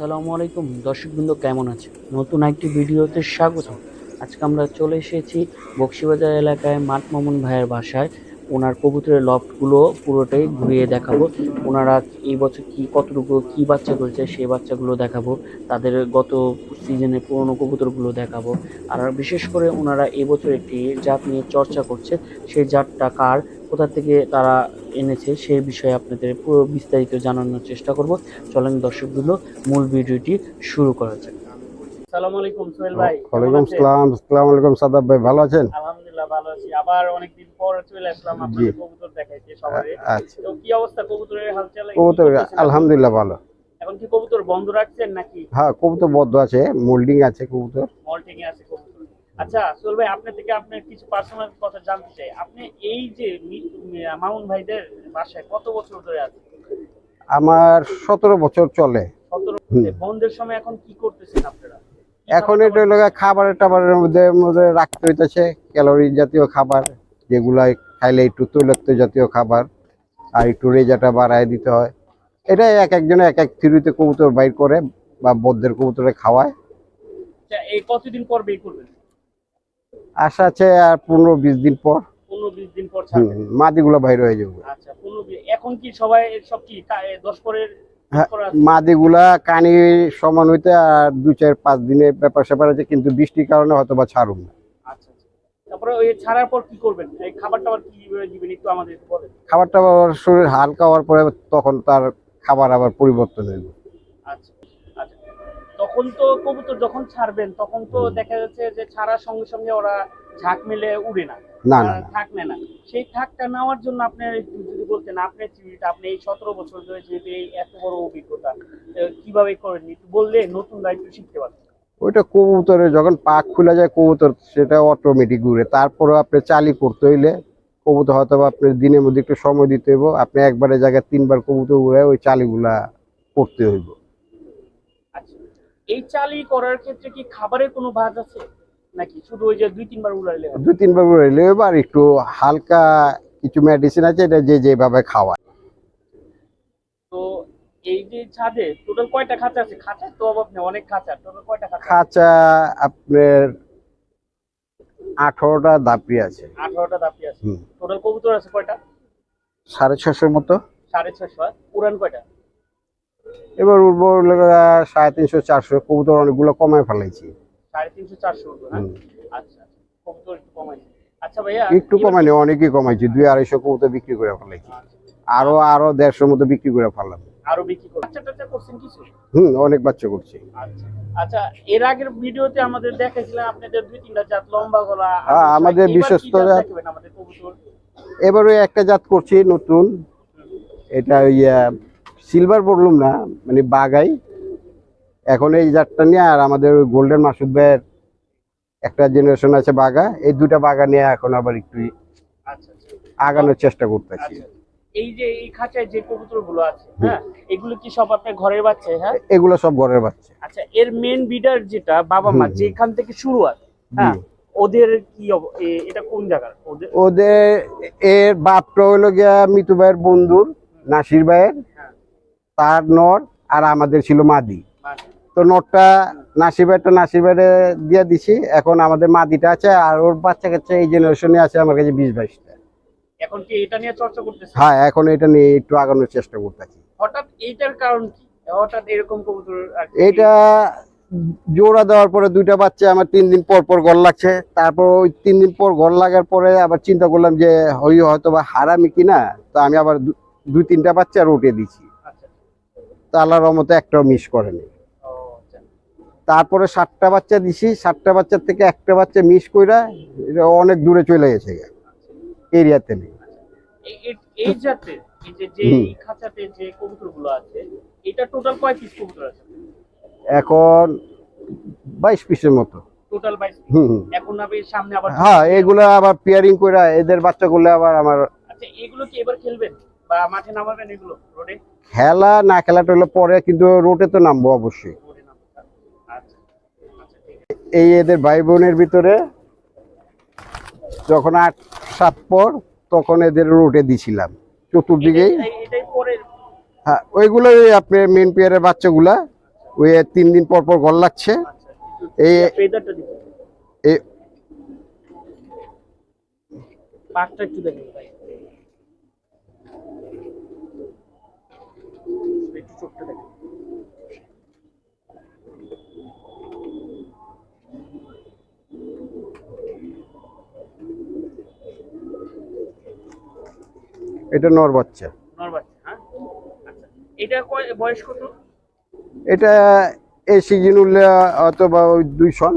আসসালামু আলাইকুম। দর্শকবৃন্দ, কেমন আছে নতুন একটি ভিডিওতে স্বাগত আজকে আমরা চলে এসেছি বক্সিবাজার এলাকায় মাঠ মামুন ভাইয়ের বাসায়। ওনার কবুতরের লফটগুলো পুরোটাই ঘুরিয়ে দেখাবো। ওনারা এই বছর কি কতটুকু কি বাচ্চা করেছে সেই বাচ্চাগুলো দেখাবো। তাদের গত সিজনে পুরনো কবুতরগুলো দেখাবো। আর বিশেষ করে ওনারা এই বছর একটি জাত নিয়ে চর্চা করছে। সেই জাতটা কার কোথা থেকে তারা এনেছে সেই বিষয়ে আপনাদের পুরো বিস্তারিত জানানোর চেষ্টা করব। চলেন দর্শকগুলো মূল ভিডিওটি শুরু করা যাক। আসসালামু আলাইকুম সোহেল ভাই ওয়ালাইকুম সালাম আসসালামু আলাইকুম সাদাব ভাই ভালো আছেন? আলহামদুলিল্লাহ। ভালো আছি। আবার অনেকদিন পর চলে আসলাম আপনাদের কবুতর দেখাইতে সবারে আচ্ছা। তো কি অবস্থা কবুতরের হালচাল কবুতর আলহামদুলিল্লাহ ভালো। এখন কি কবুতর বন্ধ রাখছেন নাকি? হ্যাঁ কবুতর বদ্ধ আছে মোল্ডিং আছে কবুতর। মল্টিং এ আছে কবুতর। আচ্ছা সোহেল ভাই আপনার থেকে আপনার কিছু পার্সোনাল কথা জানতে চাই। আপনি এই যে মামুন ভাইদের বাসায় কত বছর ধরে আছেন? আমার সতেরো বছর চলে। বন্ধের সময় এখন কি করতেছেন আপনারা? এখন এটা খাবারের টাবারের মধ্যে রাখতে হইতেছে। ক্যালোরি জাতীয় খাবার যেগুলা খাইলে একটু তৈলাক্ত জাতীয় খাবার আর একটু রেজাটা বাড়ায় দিতে হয়। এটা এক একজনে এক এক থিরুতে কবুতর বাইর করে বা বদ্ধের কবুতরে খাওয়ায়। আচ্ছা, এই কতদিন পর বের করবেন? আশা আছে আর পনেরো বিশ দিন পর। দিন পর মাদিগুলো বাইর হয়ে যাবে। আচ্ছা এখন কি সবাই সব কি দশ পরের হ্যাঁ, মাদিগুলা কানি সমান হইতে আর দুই চার পাঁচ দিনের ব্যাপার স্যাপার আছে কিন্তু বৃষ্টির কারণে হয়তো বা ছাড়ুন না। তারপরে ওই ছাড়ার পর কি করবেন? এই খাবার টাবার কি দিবেন একটু আমাদের বলেন। খাবারটা আবার শরীর হালকা হওয়ার পরে তখন তার খাবার আবার পরিবর্তন হইব। আচ্ছা আচ্ছা। তখন তো কবুতর যখন ছাড়বেন তখন তো দেখা যাচ্ছে যে ছাড়ার সঙ্গে সঙ্গে ওরা ঝাঁক মেলে উড়ে না। না না থাক না সেই থাকটা নেওয়ার জন্য আপনি যদি বলতেন আপনার চিঠিটা আপনি এই সতেরো বছর ধরে যেহেতু এই এত বড় অভিজ্ঞতা কীভাবে করেন একটু বললে নতুন দায়িত্ব শিখতে পারবেন ওইটা কবুতরে যখন পাক খুলে যায় কবুতর সেটা অটোমেটিক উড়ে তারপরে আপনি চালি করতে হইলে কবুতর হয়তো বা আপনি দিনের মধ্যে একটু সময় দিতে হইব আপনি একবারের জায়গায় তিনবার কবুতর উড়ে ওই চালিগুলা করতে হইব। আচ্ছা এই চালি করার ক্ষেত্রে কি খাবারের কোনো ভাগ আছে? নাকি শুধু ওই যে দুই তিনবার উড়াইলে? দুই তিনবার উড়াইলে হইব একটু হালকা কিছু মেডিসিন আছে এটা যে যেভাবে খাওয়ায়। তো এই যে ছাদে টোটাল কয়টা খাঁচা আছে? খাঁচার তো অভাব নেই অনেক খাঁচা। টোটাল কয়টা খাঁচা খাঁচা আপনার আঠারোটা দাপি আছে। আঠারোটা দাপি আছে। টোটাল কবুতর আছে কয়টা? সাড়ে ছশোর মতো। সাড়ে ছয়শো উড়ান কয়টা? এবার উঠবো সাড়ে তিনশো চারশো। কবুতর অনেকগুলো কমায় ফেলাইছি। সাড়ে তিনশো চারশো আচ্ছা আচ্ছা। কবুতর একটু কমাইছে। আচ্ছা ভাইয়া একটু কমায়নি অনেকই কমাইছি। দুই আড়াইশো কবুতর বিক্রি করে ফেলাইছি। আরও আরও দেড়শোর মতো বিক্রি করে ফেললাম। আরও বিক্রি টাচ্চা করছেন কিছু? হুম অনেক বাচ্চা করছি। আচ্ছা। আচ্ছা এর আগের ভিডিওতে আমাদের দেখাইছিলেন আপনাদের দুই তিনটা জাত লম্বা গলা আমাদের এবার কি বিশ্বস্ত জাত জাত- দেখাবেন আমাদের কবুতর? এবার একটা জাত করছি নতুন। এটা ইয়া সিলভার বললাম না মানে বাগাই এখন এই জাতটা নিয়ে আর আমাদের গোল্ডেন মাসুদ ভাইয়ের একটা জেনারেশন আছে বাগা এই দুটা বাগা নিয়ে এখন আবার একটু আচ্ছা আচ্ছা। আগানোর চেষ্টা করতেছি। এই যে এই খাঁচায় যে কবুতরগুলো আছে হ্যাঁ এগুলো কি সব আপনার ঘরের বাচ্চা হ্যাঁ? এগুলো সব ঘরের বাচ্চা। আচ্ছা এর মেন বিডার যেটা বাবা মা। যেখান থেকে শুরু হয় হ্যাঁ ওদের কি এটা কোন জায়গার? ওদের? ওদের এর বাপটা হইল গিয়া মিতু ভাইয়ের বন্ধুর নাসির ভাইয়ের হ্যাঁ। তার নর আর আমাদের ছিল মাদি। তো নটটা নাসির ভাইটা নাসির ভাইরে দিয়ে দিছি এখন আমাদের মাদিটা আছে আর ওর বাচ্চা কাচ্চা এই জেনারেশনে আছে আমার কাছে বিশ বাইশটা। এখন কি এটা নিয়ে চর্চা করতেছে হ্যাঁ এখন এটা নিয়ে একটু আগানোর চেষ্টা করতেছি। হঠাৎ এইটার কারণ কি? হঠাৎ এরকম কবুতর এইটা জোড়া দেওয়ার পরে দুইটা বাচ্চা আমার তিন দিন পর পর ঘর লাগছে। তারপর ওই তিন দিন পর ঘর লাগার পরে আবার চিন্তা করলাম যে ওই হয়তো বা হারামি কিনা তো আমি আবার দু- দুই তিনটা বাচ্চা রোটে দিছি। আচ্ছা তা আল্লাহর রহমতে একটাও মিস করেনি। আচ্ছা। তারপরে সাতটা বাচ্চা দিছি সাতটা বাচ্চার থেকে একটা বাচ্চা মিস কইরা এটা অনেক দূরে চলে গেছে। এরিয়াতে নেই। এই- এই- এই জাতের এই যে যে খাঁচাতে যে কবুতর আছে এটা টোটাল কয় পিস কবুতর আছে? এখন বাইশ পিসের মতো। টোটাল বাইশ হুম হুম। এখন আমি সামনে আবার হ্যাঁ এগুলো আবার পেয়ারিং কইরা এদের বাচ্চাগুলো আবার আমার আচ্ছা এগুলো কি এবার খেলবেন? বা মাঠে নামাবেন এগুলো রোডে খেলা না খেলাটা হলো পরে কিন্তু রোডে তো নামবো অবশ্যই। আচ্ছা আচ্ছা এই এদের ভাই বোনের ভিতরে যখন আট সাত পর তখন এদের রোডে দিছিলাম। এটাই হ্যাঁ ওইগুলোই আপনার মেন পেয়ারের বাচ্চাগুলা ওই তিন দিন পর পর গল লাগছে। আচ্ছা এই ভাই। একটু চোখটা দেখেন। এটা নর বাচ্চা। নর বাচ্চা হ্যাঁ? আচ্ছা এটা বয়স কত? এটা এই সিজন উঠলে অথবা ওই দুই সন